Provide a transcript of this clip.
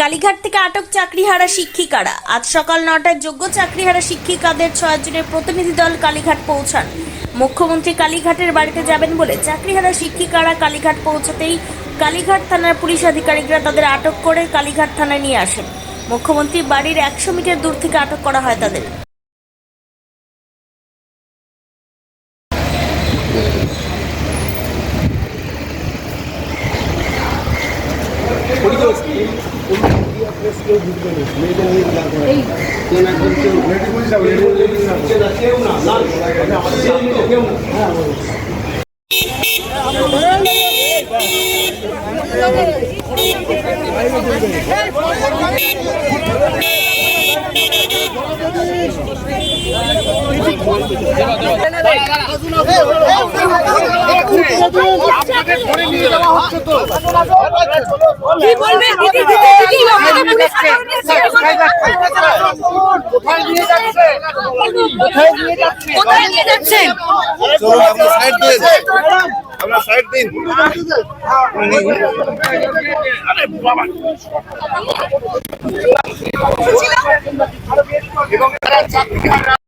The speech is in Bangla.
কালীঘাট থেকে আটক চাকরিহারা শিক্ষিকারা। আজ সকাল নটায় যোগ্য চাকরিহারা শিক্ষিকাদের ছয় জনের প্রতিনিধি দল কালীঘাট পৌঁছান। মুখ্যমন্ত্রী কালীঘাটের বাড়িতে যাবেন বলে চাকরিহারা শিক্ষিকারা কালীঘাট পৌঁছাতেই কালীঘাট থানার পুলিশ আধিকারিকরা তাদের আটক করে কালীঘাট থানায় নিয়ে আসেন। মুখ্যমন্ত্রী বাড়ির একশো মিটার দূর থেকে আটক করা হয় তাদের। Hey, কি বলবে দিদি দিদি দিদি আমাকে পুলিশ কোথায় নিয়ে যাচ্ছে কোথায় নিয়ে যাচ্ছে কোথায় নিয়ে যাচ্ছেন চলো আমরা সাইড দিন আমরা সাইড দিন আরে বাবা এবং তারা চাকরি